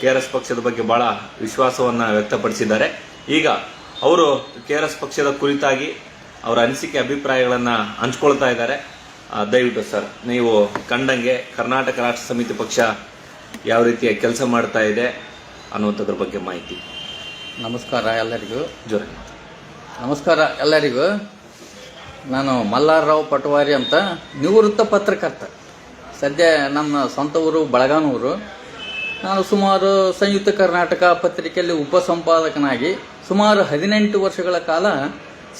K R S ಪಕ್ಷದ ಬಗ್ಗೆ ಬಹಳ ವಿಶ್ವಾಸವನ್ನ ವ್ಯಕ್ತಪಡಿಸಿದ್ದಾರೆ. ಈಗ ಅವರು ಕೆ ಆರ್ ಎಸ್ ಪಕ್ಷದ ಕುರಿತಾಗಿ ಅವರ ಅನಿಸಿಕೆ ಅಭಿಪ್ರಾಯಗಳನ್ನು ಹಂಚ್ಕೊಳ್ತಾ ಇದ್ದಾರೆ. ದಯವಿಟ್ಟು ಸರ್ ನೀವು ಕಂಡಂಗೆ ಕರ್ನಾಟಕ ರಾಷ್ಟ್ರ ಸಮಿತಿ ಪಕ್ಷ ಯಾವ ರೀತಿಯ ಕೆಲಸ ಮಾಡ್ತಾ ಇದೆ ಅನ್ನುವಂಥದ್ರ ಬಗ್ಗೆ ಮಾಹಿತಿ. ನಮಸ್ಕಾರ ಎಲ್ಲರಿಗೂ. ಜೋರ ನಮಸ್ಕಾರ ಎಲ್ಲರಿಗೂ. ನಾನು ಮಲ್ಲಾರರಾವ್ ಪಟವಾರಿ ಅಂತ ನಿವೃತ್ತ ಪತ್ರಕರ್ತ. ಸದ್ಯ ನಮ್ಮ ಸ್ವಂತ ಊರು ಬಳಗಾನೂರು. ನಾನು ಸುಮಾರು ಸಂಯುಕ್ತ ಕರ್ನಾಟಕ ಪತ್ರಿಕೆಯಲ್ಲಿ ಉಪಸಂಪಾದಕನಾಗಿ ಸುಮಾರು ಹದಿನೆಂಟು ವರ್ಷಗಳ ಕಾಲ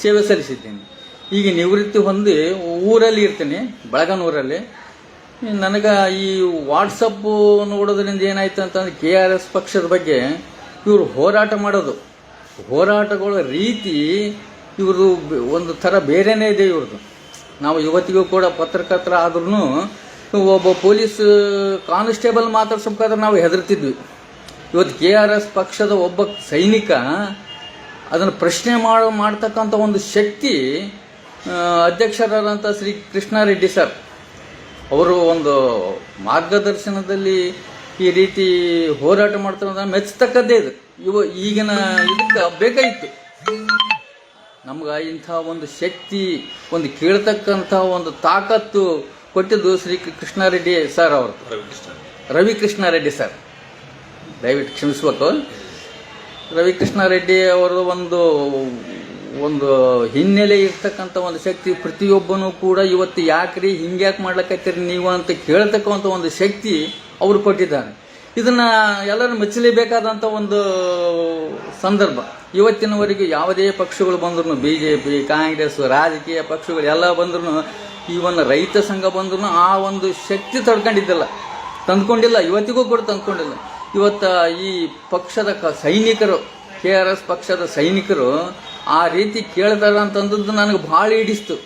ಸೇವೆ ಸಲ್ಲಿಸಿದ್ದೀನಿ. ಈಗ ನಿವೃತ್ತಿ ಹೊಂದಿ ಊರಲ್ಲಿ ಇರ್ತೀನಿ, ಬೆಳಗನೂರಲ್ಲಿ. ನನಗೆ ಈ ವಾಟ್ಸಪ್ಪು ನೋಡೋದ್ರಿಂದ ಏನಾಯ್ತು ಅಂತಂದ್ರೆ ಕೆ ಆರ್ ಎಸ್ ಪಕ್ಷದ ಬಗ್ಗೆ ಇವರು ಹೋರಾಟ ಮಾಡೋದು. ಹೋರಾಟಗಳ ರೀತಿ ಇವ್ರದ್ದು ಬೆ- ಒಂದು ಥರ ಬೇರೆಯೇ ಇದೆ ಇವ್ರದ್ದು ನಾವು ಇವತ್ತಿಗೂ ಕೂಡ ಪತ್ರಕರ್ತರ ಆದ್ರೂ ಒಬ್ಬ ಪೊಲೀಸ್ ಕಾನ್ಸ್ಟೇಬಲ್ ಮಾತಾಡ್ಸಬೇಕಾದ್ರೆ ನಾವು ಹೆದರ್ತಿದ್ವಿ. ಇವತ್ತು ಕೆ ಆರ್ ಎಸ್ ಪಕ್ಷದ ಒಬ್ಬ ಸೈನಿಕ ಅದನ್ನು ಪ್ರಶ್ನೆ ಮಾಡೋ ಮಾಡ್ತಕ್ಕಂಥ ಒಂದು ಶಕ್ತಿ ಅಧ್ಯಕ್ಷರಾದಂಥ ಶ್ರೀ ಕೃಷ್ಣಾರೆಡ್ಡಿ ಸರ್. ಅವರು ಒಂದು ಮಾರ್ಗದರ್ಶನದಲ್ಲಿ ಈ ರೀತಿ ಹೋರಾಟ ಮಾಡ್ತಾರೆ ಮೆಚ್ಚತಕ್ಕದ್ದೇ ಇದು. ಇವ ಈಗಿನ ಇದಕ್ಕೆ ಬೇಕಾಗಿತ್ತು ನಮ್ಗೆ ಇಂಥ ಒಂದು ಶಕ್ತಿ, ಒಂದು ಕೇಳ್ತಕ್ಕಂಥ ಒಂದು ತಾಕತ್ತು ಕೊಟ್ಟಿದ್ದು ಶ್ರೀ ಕೃಷ್ಣಾರೆಡ್ಡಿ ಸರ್ ಅವರು. ರವಿಕೃಷ್ಣ ರೆಡ್ಡಿ ಸರ್. ದಯವಿಟ್ಟು ಕ್ಷಮಿಸ್ಬೇಕು ರವಿಕೃಷ್ಣಾರೆಡ್ಡಿ ಅವರು ಒಂದು ಒಂದು ಹಿನ್ನೆಲೆ ಇರ್ತಕ್ಕಂಥ ಒಂದು ಶಕ್ತಿ. ಪ್ರತಿಯೊಬ್ಬನೂ ಕೂಡ ಇವತ್ತು ಯಾಕ್ರಿ ಹಿಂಗ್ಯಾಕೆ ಮಾಡ್ಲಕತ್ತೀರಿ ನೀವು ಅಂತ ಕೇಳ್ತಕ್ಕಂಥ ಒಂದು ಶಕ್ತಿ ಅವರು ಕೊಟ್ಟಿದ್ದಾರೆ. ಇದನ್ನು ಎಲ್ಲರೂ ಮೆಚ್ಚಲೇಬೇಕಾದಂಥ ಒಂದು ಸಂದರ್ಭ. ಇವತ್ತಿನವರೆಗೂ ಯಾವುದೇ ಪಕ್ಷಗಳು ಬಂದ್ರೂ ಬಿ ಜೆ ಪಿ ಕಾಂಗ್ರೆಸ್ ರಾಜಕೀಯ ಪಕ್ಷಗಳು ಎಲ್ಲ ಬಂದ್ರು ಇವನ್ ರೈತ ಸಂಘ ಬಂದ್ರು ಆ ಒಂದು ಶಕ್ತಿ ತಡ್ಕೊಂಡಿದ್ದಿಲ್ಲ. ತಂದ್ಕೊಂಡಿಲ್ಲ. ಇವತ್ತಿಗೂ ಕೂಡ ತಂದ್ಕೊಂಡಿಲ್ಲ. ಇವತ್ತ ಈ ಪಕ್ಷದ ಕ ಸೈನಿಕರು, ಕೆ ಆರ್ ಎಸ್ ಪಕ್ಷದ ಸೈನಿಕರು ಆ ರೀತಿ ಕೇಳ್ತಾರ ಅಂತಂದದ್ದು ನನಗೆ ಭಾಳ ಹಿಡಿಸ್ತು.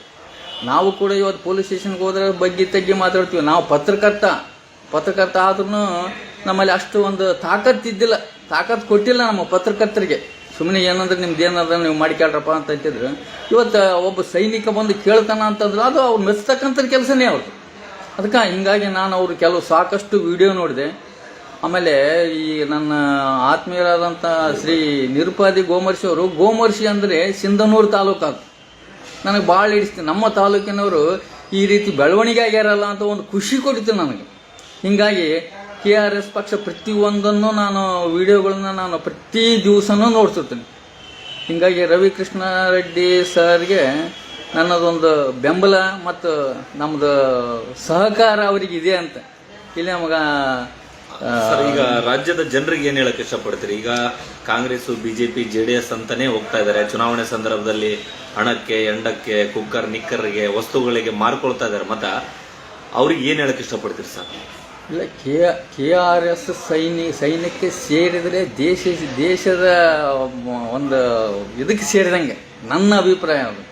ನಾವು ಕೂಡ ಇವತ್ತು ಪೊಲೀಸ್ ಸ್ಟೇಷನ್ಗೆ ಹೋದ್ರೆ ಬಗ್ಗೆ ತಗ್ಗಿ ಮಾತಾಡ್ತೀವಿ. ನಾವು ಪತ್ರಕರ್ತ. ಪತ್ರಕರ್ತ ಆದ್ರೂ ನಮ್ಮಲ್ಲಿ ಅಷ್ಟು ಒಂದು ತಾಕತ್ತಿದ್ದಿಲ್ಲ ತಾಕತ್ ಕೊಟ್ಟಿಲ್ಲ ನಮ್ಮ ಪತ್ರಕರ್ತರಿಗೆ. ಸುಮ್ಮನೆ ಏನಂದ್ರೆ ನಿಮ್ದು ಏನಾದ್ರೆ ನೀವು ಮಾಡಿಕೊಳ್ರಪ್ಪ ಅಂತ ಅಂತಿದ್ರು. ಇವತ್ತು ಒಬ್ಬ ಸೈನಿಕ ಬಂದು ಕೇಳ್ತಾನ ಅಂತಂದ್ರೆ ಅದು ಅವ್ರು ಮೆಚ್ಚತಕ್ಕಂಥ ಕೆಲಸನೇ ಅವ್ರದ್ದು ಅದಕ್ಕೆ ಹಿಂಗಾಗಿ ನಾನು ಅವರು ಕೆಲವು ಸಾಕಷ್ಟು ವಿಡಿಯೋ ನೋಡಿದೆ. ಆಮೇಲೆ ಈ ನನ್ನ ಆತ್ಮೀಯರಾದಂಥ ಶ್ರೀ ನಿರುಪಾದಿ ಗೋಮರ್ಷಿ ಅವರು, ಗೋಮರ್ಷಿ ಅಂದರೆ ಸಿಂಧನೂರು ತಾಲೂಕು ಅದು. ನನಗೆ ಭಾಳ ಇಡಿಸ್ತೀನಿ ನಮ್ಮ ತಾಲೂಕಿನವರು ಈ ರೀತಿ ಬೆಳವಣಿಗೆ ಆಗ್ಯಾರಲ್ಲ ಅಂತ ಒಂದು ಖುಷಿ ಕೊಡ್ತೀನಿ ನನಗೆ. ಹೀಗಾಗಿ ಕೆ ಆರ್ ಎಸ್ ಪಕ್ಷ ಪ್ರತಿಯೊಂದನ್ನು ನಾನು, ವಿಡಿಯೋಗಳನ್ನ ನಾನು ಪ್ರತಿ ದಿವಸನೂ ನೋಡ್ತಿರ್ತೀನಿ. ಹೀಗಾಗಿ ರವಿಕೃಷ್ಣ ರೆಡ್ಡಿ ಸರ್ಗೆ ನನ್ನದೊಂದು ಬೆಂಬಲ ಮತ್ತು ನಮ್ಮದು ಸಹಕಾರ ಅವರಿಗೆ ಇದೆ ಅಂತ. ಇಲ್ಲಿ ನಮಗೆ ಈಗ ರಾಜ್ಯದ ಜನರಿಗೆ ಏನು ಹೇಳಕ್ ಇಷ್ಟಪಡ್ತೀರಿ? ಈಗ ಕಾಂಗ್ರೆಸ್, ಬಿಜೆಪಿ ಎಸ್ ಅಂತಾನೆ ಹೋಗ್ತಾ ಇದ್ದಾರೆ. ಚುನಾವಣೆ ಸಂದರ್ಭದಲ್ಲಿ ಹಣಕ್ಕೆ, ಎಂಡಕ್ಕೆ, ಕುಕ್ಕರ್, ನಿಕ್ಕರ್ಗೆ, ವಸ್ತುಗಳಿಗೆ ಮಾರ್ಕೊಳ್ತಾ ಇದ್ದಾರೆ. ಮತ ಅವ್ರಿಗೆ ಏನು ಹೇಳಕ್ ಇಷ್ಟಪಡ್ತೀರಿ ಸರ್? ಇಲ್ಲ ಕೆ ಕೆ ಆರ್ ಎಸ್ ಸೈನಿ ಸೈನ್ಯಕ್ಕೆ ಸೇರಿದರೆ ದೇಶ ದೇಶದ ಒಂದು ಇದಕ್ಕೆ ಸೇರಿದಂಗೆ ನನ್ನ ಅಭಿಪ್ರಾಯ ಅದು.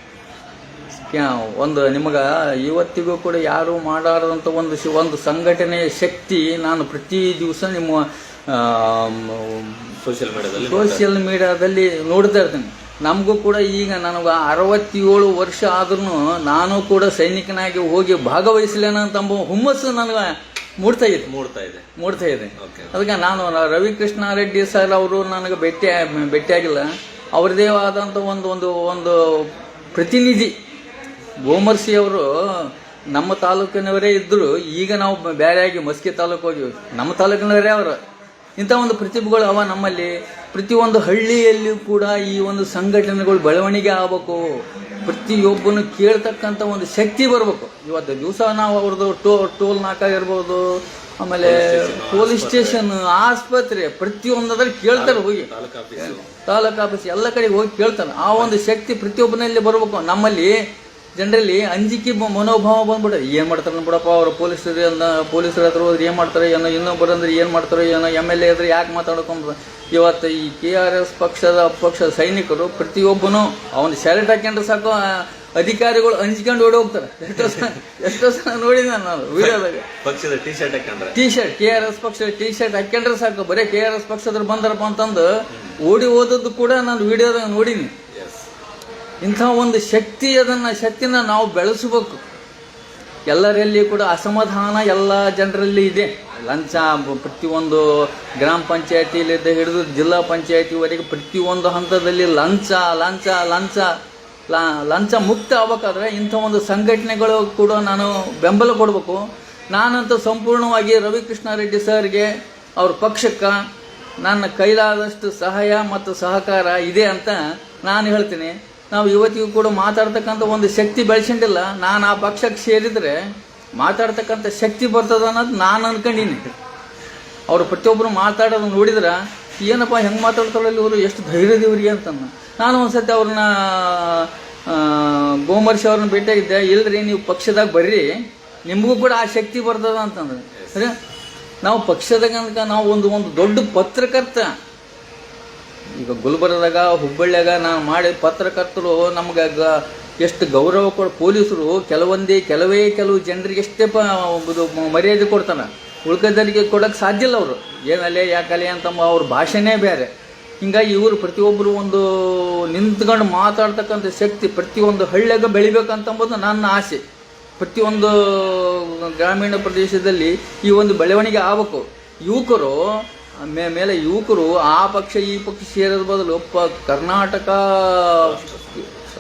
ಒಂದು ನಿಮಗೆ ಇವತ್ತಿಗೂ ಕೂಡ ಯಾರು ಮಾಡಾರದಂಥ ಒಂದು ಶಿ- ಒಂದು ಸಂಘಟನೆಯ ಶಕ್ತಿ ನಾನು ಪ್ರತಿ ದಿವಸ ನಿಮ್ಮ ಸೋಷಿಯಲ್ ಮೀಡಿಯಾದಲ್ಲಿ ಸೋಷಿಯಲ್ ಮೀಡಿಯಾದಲ್ಲಿ ನೋಡ್ತಾ ಇರ್ತೀನಿ. ನಮಗೂ ಕೂಡ ಈಗ ನನಗೆ ಅರವತ್ತೇಳು ವರ್ಷ ಆದ್ರೂ ನಾನು ಕೂಡ ಸೈನಿಕನಾಗಿ ಹೋಗಿ ಭಾಗವಹಿಸಲೇನ ಅಂತ ಎಂಬ ಹುಮ್ಮಸ್ಸು ನನಗೆ ಮೂಡ್ತಾ ಇದೆ. ಮೂಡ್ತಾ ಇದೆ. ಮೂಡ್ತಾ ಇದೆ. ಓಕೆ ಅದಕ್ಕೆ ನಾನು ರವಿಕೃಷ್ಣ ರೆಡ್ಡಿ ಸರ್ ಅವರು ನನಗೆ ಭೇಟಿ ಭೇಟಿಯಾಗಿಲ್ಲ. ಅವರದೇ ಆದಂಥ ಒಂದು ಒಂದು ಒಂದು ಪ್ರತಿನಿಧಿ ಗೋಮರ್ಸಿ ಅವರು ನಮ್ಮ ತಾಲೂಕಿನವರೇ ಇದ್ದರು ಈಗ ನಾವು ಬೇರೆಯಾಗಿ ಮಸ್ಕಿ ತಾಲೂಕು ಹೋಗಿವಿ ನಮ್ಮ ತಾಲೂಕಿನವರೇ ಅವರು. ಇಂಥ ಒಂದು ಪ್ರತಿಭೆಗಳು ಅವ ನಮ್ಮಲ್ಲಿ. ಪ್ರತಿಯೊಂದು ಹಳ್ಳಿಯಲ್ಲಿಯೂ ಕೂಡ ಈ ಒಂದು ಸಂಘಟನೆಗಳು ಬೆಳವಣಿಗೆ ಆಗಬೇಕು. ಪ್ರತಿಯೊಬ್ಬನು ಕೇಳ್ತಕ್ಕಂಥ ಒಂದು ಶಕ್ತಿ ಬರಬೇಕು. ಇವತ್ತು ದಿವಸ ನಾವು ಅವ್ರದ್ದು ಟೋ ಟೋಲ್ ನಾಕ ಇರ್ಬೋದು ಆಮೇಲೆ ಪೊಲೀಸ್ ಸ್ಟೇಷನ್ ಆಸ್ಪತ್ರೆ ಪ್ರತಿಯೊಂದರಲ್ಲಿ ಕೇಳ್ತಾರೆ ಹೋಗಿ. ತಾಲೂಕು ಆಫೀಸ್. ತಾಲೂಕು ಆಫೀಸ್ ಎಲ್ಲ ಕಡೆ ಹೋಗಿ ಕೇಳ್ತಾನೆ ಆ ಒಂದು ಶಕ್ತಿ ಪ್ರತಿಯೊಬ್ಬನಲ್ಲಿ ಬರಬೇಕು. ನಮ್ಮಲ್ಲಿ ಜನರಲ್ಲಿ ಅಂಜಿಕೆ ಮನೋಭಾವ ಬಂದ್ಬಿಟ್ಟು ಏನು ಮಾಡ್ತಾರೆ ಬಿಡಪ್ಪ ಅವರು ಪೊಲೀಸರು ಅಂದ ಪೊಲೀಸರ ಹತ್ರ ಹೋದ್ರೆ ಏನು ಮಾಡ್ತಾರೆ? ಏನೋ ಇನ್ನೊಬ್ಬರು ಅಂದ್ರೆ ಏನು ಮಾಡ್ತಾರೆ? ಏನೋ ಎಂ ಎಲ್ ಎ ಇದ್ರೆ ಯಾಕೆ ಮಾತಾಡ್ಕೊಂಡು ಇವತ್ತು ಈ ಕೆ ಆರ್ ಎಸ್ ಪಕ್ಷದ ಪಕ್ಷದ ಸೈನಿಕರು ಪ್ರತಿಯೊಬ್ಬನು ಅವನು ಶರ್ಟ್ ಹಾಕ್ಯಂಡ್ರೆ ಸಾಕು ಅಧಿಕಾರಿಗಳು ಅಂಜಿಕೊಂಡು ಓಡಿ ಹೋಗ್ತಾರೆ. ಎಷ್ಟೋ ಸಲ ಎಷ್ಟೋ ಸಲ ನೋಡಿದ ನಾನು ವಿಡಿಯೋದಾಗ. ಪಕ್ಷದ ಟಿ ಶರ್ಟ್ ಹಾಕೊಂಡ್ರೆ. T shirt K R S ಪಕ್ಷದ ಟಿ ಶರ್ಟ್ ಹಾಕ್ಯಂಡ್ರೆ ಸಾಕು. ಬರೀ ಕೆ ಆರ್ ಎಸ್ ಪಕ್ಷದ್ರ ಬಂದ್ರಪ್ಪ ಅಂತಂದು ಓಡಿ ಹೋದದ್ದು ಕೂಡ ನಾನು ವಿಡಿಯೋದಾಗ ನೋಡೀನಿ. ಇಂಥ ಒಂದು ಶಕ್ತಿ ಅದನ್ನು ಶಕ್ತಿನ ನಾವು ಬೆಳೆಸಬೇಕು. ಎಲ್ಲರಲ್ಲಿ ಕೂಡ ಅಸಮಾಧಾನ ಎಲ್ಲ ಜನರಲ್ಲಿ ಇದೆ. ಲಂಚ ಪ್ರತಿಯೊಂದು ಗ್ರಾಮ ಪಂಚಾಯತಿಯಲ್ಲಿದ್ದ ಹಿಡಿದು ಜಿಲ್ಲಾ ಪಂಚಾಯತಿವರೆಗೆ ಪ್ರತಿಯೊಂದು ಹಂತದಲ್ಲಿ ಲಂಚ ಲಂಚ ಲಂಚ ಲಂಚ ಮುಕ್ತ ಆಗ್ಬೇಕಾದ್ರೆ ಇಂಥ ಒಂದು ಸಂಘಟನೆಗಳು ಕೂಡ ನಾನು ಬೆಂಬಲ ಕೊಡಬೇಕು. ನಾನಂತೂ ಸಂಪೂರ್ಣವಾಗಿ ರವಿಕೃಷ್ಣ ರೆಡ್ಡಿ ಸರ್ಗೆ ಅವ್ರ ಪಕ್ಷಕ್ಕೆ ನನ್ನ ಕೈಲಾದಷ್ಟು ಸಹಾಯ ಮತ್ತು ಸಹಕಾರ ಇದೆ ಅಂತ ನಾನು ಹೇಳ್ತೀನಿ. ನಾವು ಇವತ್ತಿಗೂ ಕೂಡ ಮಾತಾಡ್ತಕ್ಕಂಥ ಒಂದು ಶಕ್ತಿ ಬೆಳೆಸಿಂಡಿಲ್ಲ. ನಾನು ಆ ಪಕ್ಷಕ್ಕೆ ಸೇರಿದರೆ ಮಾತಾಡ್ತಕ್ಕಂಥ ಶಕ್ತಿ ಬರ್ತದ ಅನ್ನೋದು ನಾನು ಅನ್ಕೊಂಡೀನಿ. ಅವ್ರು ಪ್ರತಿಯೊಬ್ಬರು ಮಾತಾಡೋದು ನೋಡಿದ್ರೆ ಏನಪ್ಪ ಹೆಂಗೆ ಮಾತಾಡ್ತಾರಲ್ಲ ಇವರು ಎಷ್ಟು ಧೈರ್ಯದವ್ರಿಗೆ ಅಂತ ನಾನು ಒಂದ್ಸತಿ ಅವ್ರನ್ನ ಆ, ಗೋಮರ್ಶಿ ಅವ್ರನ್ನ ಭೇಟಿಯಾಗಿದ್ದೆ. ಇಲ್ರಿ ನೀವು ಪಕ್ಷದಾಗ ಬರ್ರಿ. ನಿಮಗೂ ಕೂಡ ಆ ಶಕ್ತಿ ಬರ್ತದ ಅಂತಂದ್ರೆ. ಸರಿ? ನಾವು ಪಕ್ಷದಾಗ ನಾವು ಒಂದು ಒಂದು ದೊಡ್ಡ ಪತ್ರಕರ್ತ. ಈಗ ಗುಲ್ಬರ್ಗದಾಗ, ಹುಬ್ಬಳ್ಳಿಯಾಗ ನಾನು ಮಾಡಿ ಪತ್ರಕರ್ತರು, ನಮ್ಗೆ ಗ- ಎಷ್ಟು ಗೌರವ ಕೊಡ, ಪೊಲೀಸರು ಕೆಲವೊಂದೇ, ಕೆಲವೇ ಕೆಲವು ಜನರಿಗೆ ಎಷ್ಟೇ ಪ ಮರ್ಯಾದೆ ಕೊಡ್ತಾನೆ. ಉಳ್ಕದರಿಗೆ ಕೊಡೋಕ್ಕೆ ಸಾಧ್ಯ ಇಲ್ಲ ಅವರು. ಏನಲ್ಲೇ ಯಾಕಲೆ ಅಂತ ಅವ್ರ ಭಾಷೆನೇ ಬೇರೆ. ಹಿಂಗಾಗಿ ಇವರು ಪ್ರತಿಯೊಬ್ಬರು ಒಂದು ನಿಂತ್ಕೊಂಡು ಮಾತಾಡ್ತಕ್ಕಂಥ ಶಕ್ತಿ ಪ್ರತಿಯೊಂದು ಹಳ್ಳಿಯಾಗ ಬೆಳಿಬೇಕಂತಂಬುದು ನನ್ನ ಆಸೆ. ಪ್ರತಿಯೊಂದು ಗ್ರಾಮೀಣ ಪ್ರದೇಶದಲ್ಲಿ ಈ ಒಂದು ಬೆಳವಣಿಗೆ ಆಗಬೇಕು. ಯುವಕರು ಮೇಲೆ ಯುವಕರು ಆ ಪಕ್ಷ, ಈ ಪಕ್ಷ ಸೇರೋದ್ರ ಬದಲು ಪ, ಕರ್ನಾಟಕ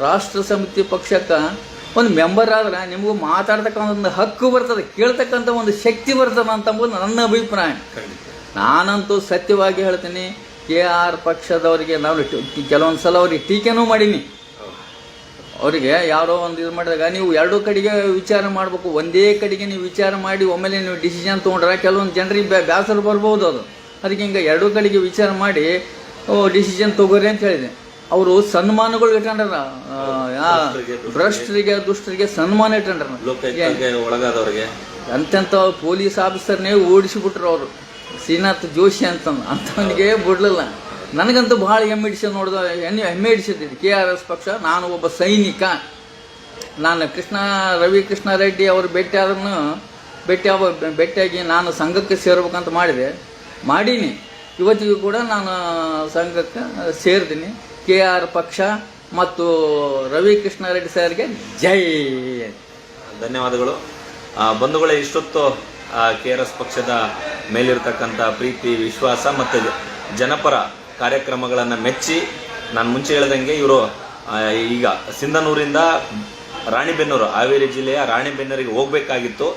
ರಾಷ್ಟ್ರ ಸಮಿತಿ ಪಕ್ಷಕ್ಕೆ ಒಂದು ಮೆಂಬರ್ ಆದ್ರೆ ನಿಮಗೂ ಮಾತಾಡ್ತಕ್ಕಂಥ ಒಂದು ಹಕ್ಕು ಬರ್ತದೆ, ಕೇಳ್ತಕ್ಕಂಥ ಒಂದು ಶಕ್ತಿ ಬರ್ತದೆ ಅಂತಂಬುದು ನನ್ನ ಅಭಿಪ್ರಾಯ. ನಾನಂತೂ ಸತ್ಯವಾಗಿ ಹೇಳ್ತೀನಿ, ಕೆ ಆರ್ ಪಕ್ಷದವರಿಗೆ ನಾವು ಕೆಲವೊಂದು ಸಲ ಅವ್ರಿಗೆ ಟೀಕೆನೂ ಮಾಡೀನಿ. ಅವರಿಗೆ ಯಾರೋ ಒಂದು ಇದು ಮಾಡಿದಾಗ ನೀವು ಎರಡೂ ಕಡೆಗೆ ವಿಚಾರ ಮಾಡಬೇಕು, ಒಂದೇ ಕಡೆಗೆ ನೀವು ವಿಚಾರ ಮಾಡಿ ಒಮ್ಮೆಲೆ ನೀವು ಡಿಸಿಷನ್ ತೊಗೊಂಡ್ರೆ ಕೆಲವೊಂದು ಜನರಿಗೆ ಬೇಸರ ಬರ್ಬೋದು ಅದು. ಅದಕ್ಕೆ ಹಿಂಗೆ ಎರಡೂ ಕಡೆಗೆ ವಿಚಾರ ಮಾಡಿ ಡಿಸಿಷನ್ ತಗೋರಿ ಅಂತ ಹೇಳಿದೆ. ಅವರು ಸನ್ಮಾನಗಳು ಇಟ್ಕೊಂಡಾರ. ಭ್ರಷ್ಟರಿಗೆ ದುಷ್ಟರಿಗೆ. ಸನ್ಮಾನ ಇಟ್ಕೊಂಡ್ರ. ಒಳಗಾದವ್ರಿಗೆ. ಅಂತೆಂಥ ಪೊಲೀಸ್ ಆಫೀಸರ್ನೇ ಓಡಿಸಿಬಿಟ್ರು ಅವರು. ಶ್ರೀನಾಥ್ ಜೋಶಿ ಅಂತ ಅಂಥವನಿಗೆ ಬಿಡ್ಲಿಲ್ಲ. ನನಗಂತೂ ಭಾಳ ಹೆಮ್ಮೆ ಹಿಡಿಸೋದು ನೋಡಿದ ಹೆಣ್ಣು ಹೆಮ್ಮೆ ಕೆ ಆರ್ ಎಸ್ ಪಕ್ಷ ನಾನು ಒಬ್ಬ ಸೈನಿಕ. ನಾನು ಕೃಷ್ಣ ರವಿ ಕೃಷ್ಣ ರೆಡ್ಡಿ ಅವರು ಭೇಟಿ ಆದ್ರೂ ಭೇಟಿ ಆಗ ಭೇಟಿಯಾಗಿ ನಾನು ಸಂಘಕ್ಕೆ ಸೇರ್ಬೇಕಂತ ಮಾಡಿದೆ. ಮಾಡೀನಿ. ಇವತ್ತಿಗೂ ಕೂಡ ನಾನು ಸಂಘಕ್ಕೆ ಸೇರಿದ್ದೀನಿ ಕೆ ಆರ್ ಪಕ್ಷ ಮತ್ತು ರವಿ ಕೃಷ್ಣ ರೆಡ್ಡಿ ಸರ್ಗೆ ಜೈ ಧನ್ಯವಾದಗಳು. ಬಂಧುಗಳೇ, ಇಷ್ಟೊತ್ತು ಕೆ ಆರ್ ಎಸ್ ಪಕ್ಷದ ಮೇಲಿರ್ತಕ್ಕಂಥ ಪ್ರೀತಿ, ವಿಶ್ವಾಸ ಮತ್ತು ಜನಪರ ಕಾರ್ಯಕ್ರಮಗಳನ್ನು ಮೆಚ್ಚಿ ನಾನು ಮುಂಚೆ ಹೇಳ್ದಂಗೆ ಇವರು ಈಗ ಸಿಂಧನೂರಿಂದ ರಾಣಿಬೆನ್ನೂರು, ಹಾವೇರಿ ಜಿಲ್ಲೆಯ ರಾಣಿಬೆನ್ನೂರಿಗೆ ಹೋಗಬೇಕಾಗಿತ್ತು.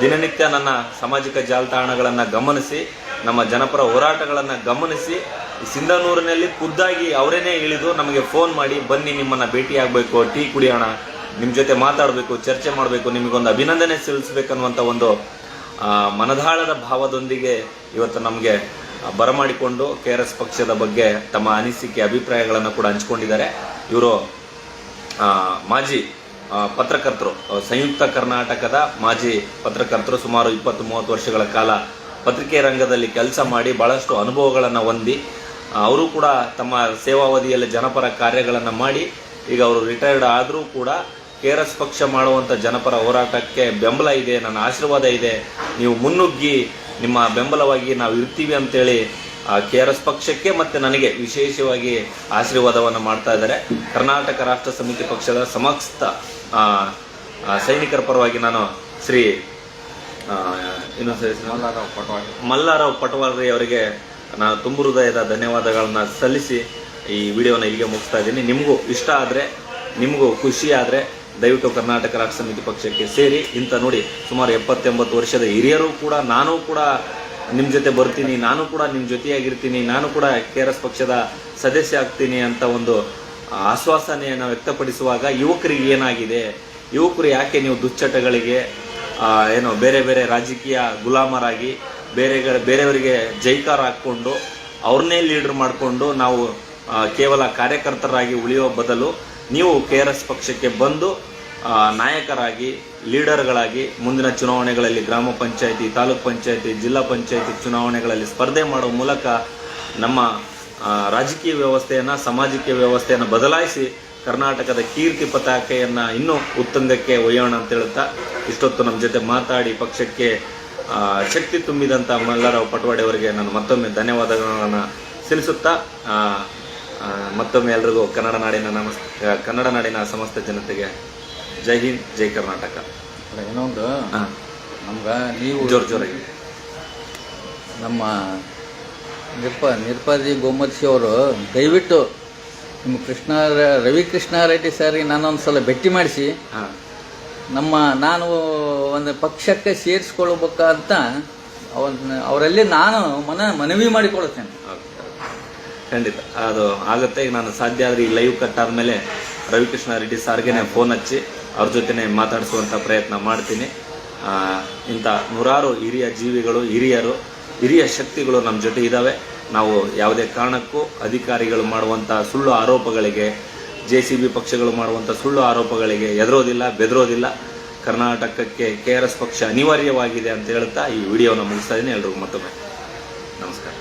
ದಿನನಿತ್ಯ ನನ್ನ ಸಾಮಾಜಿಕ ಜಾಲತಾಣಗಳನ್ನು ಗಮನಿಸಿ ನಮ್ಮ ಜನಪರ ಹೋರಾಟಗಳನ್ನು ಗಮನಿಸಿ ಸಿಂಧನೂರಿನಲ್ಲಿ ಖುದ್ದಾಗಿ ಅವರೇನೇ ಇಳಿದು ನಮಗೆ ಫೋನ್ ಮಾಡಿ, ಬನ್ನಿ, ನಿಮ್ಮನ್ನು ಭೇಟಿಯಾಗಬೇಕು, ಟೀ ಕುಡಿಯೋಣ ನಿಮ್ಮ ಜೊತೆ ಮಾತಾಡಬೇಕು, ಚರ್ಚೆ ಮಾಡಬೇಕು, ನಿಮಗೊಂದು ಅಭಿನಂದನೆ ಸಲ್ಲಿಸಬೇಕನ್ನುವಂಥ ಒಂದು ಮನದಾಳದ ಭಾವದೊಂದಿಗೆ ಇವತ್ತು ನಮಗೆ ಬರಮಾಡಿಕೊಂಡು ಕೆ ಆರ್ ಎಸ್ ಪಕ್ಷದ ಬಗ್ಗೆ ತಮ್ಮ ಅನಿಸಿಕೆ, ಅಭಿಪ್ರಾಯಗಳನ್ನು ಕೂಡ ಹಂಚ್ಕೊಂಡಿದ್ದಾರೆ. ಇವರು ಮಾಜಿ ಪತ್ರಕರ್ತರು, ಸಂಯುಕ್ತ ಕರ್ನಾಟಕದ ಮಾಜಿ ಪತ್ರಕರ್ತರು ಸುಮಾರು ಇಪ್ಪತ್ತು, ಮೂವತ್ತು ವರ್ಷಗಳ ಕಾಲ ಪತ್ರಿಕೆ ರಂಗದಲ್ಲಿ ಕೆಲಸ ಮಾಡಿ ಬಹಳಷ್ಟು ಅನುಭವಗಳನ್ನು ಹೊಂದಿ ಅವರು ಕೂಡ ತಮ್ಮ ಸೇವಾವಧಿಯಲ್ಲಿ ಜನಪರ ಕಾರ್ಯಗಳನ್ನು ಮಾಡಿ, ಈಗ ಅವರು ರಿಟೈರ್ಡ್ ಆದರೂ ಕೂಡ ಕೆ ಆರ್ ಎಸ್ ಪಕ್ಷ ಮಾಡುವಂಥ ಜನಪರ ಹೋರಾಟಕ್ಕೆ ಬೆಂಬಲ ಇದೆ, ನನ್ನ ಆಶೀರ್ವಾದ ಇದೆ. ನೀವು ಮುನ್ನುಗ್ಗಿ, ನಿಮ್ಮ ಬೆಂಬಲವಾಗಿ ನಾವು ಇರ್ತೀವಿ ಅಂತೇಳಿ ಕೆ ಆರ್ ಎಸ್ ಪಕ್ಷಕ್ಕೆ ಮತ್ತು ನನಗೆ ವಿಶೇಷವಾಗಿ ಆಶೀರ್ವಾದವನ್ನು ಮಾಡ್ತಾ ಇದ್ದಾರೆ. ಕರ್ನಾಟಕ ರಾಷ್ಟ್ರ ಸಮಿತಿ ಪಕ್ಷದ ಸಮಸ್ತ ಸೈನಿಕರ ಪರವಾಗಿ ನಾನು ಶ್ರೀ ಆ, ಇನ್ನೊಂದು ಸರಿ ಹೆಸರು? ಮಲ್ಲಾರಾವ್ ಪಟವಾಳ್ರಿ ಅವರಿಗೆ ನಾನು ತುಂಬು ಹೃದಯದ ಧನ್ಯವಾದಗಳನ್ನ ಸಲ್ಲಿಸಿ ಈ ವಿಡಿಯೋನ ಇಲ್ಲಿಗೆ ಮುಗಿಸ್ತಾ ಇದ್ದೀನಿ ನಿಮಗೂ ಇಷ್ಟ ಆದರೆ ನಿಮಗೂ ಖುಷಿ ಆದರೆ ದಯವಿಟ್ಟು ಕರ್ನಾಟಕ ರಾಷ್ಟ್ರ ಸಮಿತಿ ಪಕ್ಷಕ್ಕೆ ಸೇರಿ ಇಂಥ ನೋಡಿ ಸುಮಾರು ಎಪ್ಪತ್ತೆಂಬತ್ತು ವರ್ಷದ ಹಿರಿಯರು ಕೂಡ ನಾನು ಕೂಡ ನಿಮ್ಮ ಜೊತೆ ಬರ್ತೀನಿ ನಾನು ಕೂಡ ನಿಮ್ಮ ಜೊತೆಯಾಗಿರ್ತೀನಿ ನಾನು ಕೂಡ ಕೆ ಆರ್ ಎಸ್ ಪಕ್ಷದ ಸದಸ್ಯ ಆಗ್ತೀನಿ ಅಂತ ಒಂದು ಆಶ್ವಾಸನೆಯನ್ನು ವ್ಯಕ್ತಪಡಿಸುವಾಗ ಯುವಕರಿಗೆ ಏನಾಗಿದೆ ಯುವಕರು ಯಾಕೆ ನೀವು ದುಶ್ಚಟಗಳಿಗೆ ಏನು ಬೇರೆ ಬೇರೆ ರಾಜಕೀಯ ಗುಲಾಮರಾಗಿ ಬೇರೆ ಬೇರೆಯವರಿಗೆ ಜೈಕಾರ ಹಾಕ್ಕೊಂಡು ಅವ್ರನ್ನೇ ಲೀಡರ್ ಮಾಡಿಕೊಂಡು ನಾವು ಕೇವಲ ಕಾರ್ಯಕರ್ತರಾಗಿ ಉಳಿಯುವ ಬದಲು ನೀವು ಕೆ ಆರ್ ಎಸ್ ಪಕ್ಷಕ್ಕೆ ಬಂದು ನಾಯಕರಾಗಿ, ಲೀಡರ್ಗಳಾಗಿ ಮುಂದಿನ ಚುನಾವಣೆಗಳಲ್ಲಿ ಗ್ರಾಮ ಪಂಚಾಯಿತಿ, ತಾಲೂಕ್ ಪಂಚಾಯಿತಿ, ಜಿಲ್ಲಾ ಪಂಚಾಯಿತಿ ಚುನಾವಣೆಗಳಲ್ಲಿ ಸ್ಪರ್ಧೆ ಮಾಡುವ ಮೂಲಕ ನಮ್ಮ ರಾಜಕೀಯ ವ್ಯವಸ್ಥೆಯನ್ನು, ಸಾಮಾಜಿಕ ವ್ಯವಸ್ಥೆಯನ್ನು ಬದಲಾಯಿಸಿ ಕರ್ನಾಟಕದ ಕೀರ್ತಿ ಪತಾಕೆಯನ್ನು ಇನ್ನೂ ಉತ್ತುಂಗಕ್ಕೆ ಒಯ್ಯೋಣ ಅಂತ ಹೇಳುತ್ತಾ ಇಷ್ಟೊತ್ತು ನಮ್ಮ ಜೊತೆ ಮಾತಾಡಿ ಪಕ್ಷಕ್ಕೆ ಶಕ್ತಿ ತುಂಬಿದಂಥ ಮಲ್ಲಾರಾವ್ ಪಟವಾಡಿ ಅವರಿಗೆ ನಾನು ಮತ್ತೊಮ್ಮೆ ಧನ್ಯವಾದಗಳನ್ನು ಸಲ್ಲಿಸುತ್ತಾ ಮತ್ತೊಮ್ಮೆ ಎಲ್ರಿಗೂ ಕನ್ನಡ ನಾಡಿನ ನಮಸ್ ಕನ್ನಡ ನಾಡಿನ ಸಮಸ್ತ ಜನತೆಗೆ ಜೈ ಹಿಂದ್ ಜೈ ಕರ್ನಾಟಕ. ಇನ್ನೊಂದು ನಮ್ಗೆ ನಮ್ಗ ನೀವು ಜೋರ್ ಜೋರಾಗಿ. ನಮ್ಮ ನಿರ್ಪ ನಿರ್ಪಾದಿ ಗೋಮತ್ಸಿ ಅವರು ದಯವಿಟ್ಟು ನಿಮ್ಮ ಕೃಷ್ಣ ರವಿ ಕೃಷ್ಣ ರೆಡ್ಡಿ ಸರ್ಗೆ ನಾನೊಂದು ಸಲ ಭೇಟಿ ಮಾಡಿಸಿ ನಮ್ಮ ನಾನು ಒಂದು ಪಕ್ಷಕ್ಕೆ ಸೇರಿಸ್ಕೊಳ್ಬೇಕಂತ ಅವನ್ನ ಅವರಲ್ಲಿ ನಾನು ಮನ ಮನವಿ ಮಾಡಿಕೊಳ್ಳುತ್ತೇನೆ. ಖಂಡಿತ. ಅದು ಆಗುತ್ತೆ. ಈಗ ನಾನು ಸಾಧ್ಯ ಆದರೆ ಈ ಲೈವ್ ಕಟ್ ರವಿ ರವಿಕೃಷ್ಣ ರೆಡ್ಡಿ ಸಾರ್ಗೆನೆ ಫೋನ್ ಹಚ್ಚಿ ಅವ್ರ ಜೊತೆನೆ ಮಾತಾಡಿಸುವಂಥ ಪ್ರಯತ್ನ ಮಾಡ್ತೀನಿ. ಇಂಥ ನೂರಾರು ಹಿರಿಯ ಜೀವಿಗಳು ಹಿರಿಯರು ಹಿರಿಯ ಶಕ್ತಿಗಳು ನಮ್ಮ ಜೊತೆ ಇದ್ದಾವೆ ನಾವು ಯಾವುದೇ ಕಾರಣಕ್ಕೂ ಅಧಿಕಾರಿಗಳು ಮಾಡುವಂಥ ಸುಳ್ಳು ಆರೋಪಗಳಿಗೆ, ಜೆ ಸಿ ಬಿ ಪಕ್ಷಗಳು ಮಾಡುವಂಥ ಸುಳ್ಳು ಆರೋಪಗಳಿಗೆ ಎದರೋದಿಲ್ಲ ಬೆದರೋದಿಲ್ಲ. ಕರ್ನಾಟಕಕ್ಕೆ ಕೆ ಆರ್ ಎಸ್ ಪಕ್ಷ ಅನಿವಾರ್ಯವಾಗಿದೆ ಅಂತ ಹೇಳ್ತಾ ಈ ವಿಡಿಯೋನ ಮುಗಿಸ್ತಾ ಇದ್ದೀನಿ. ಎಲ್ರಿಗೂ ಮತ್ತೊಮ್ಮೆ ನಮಸ್ಕಾರ.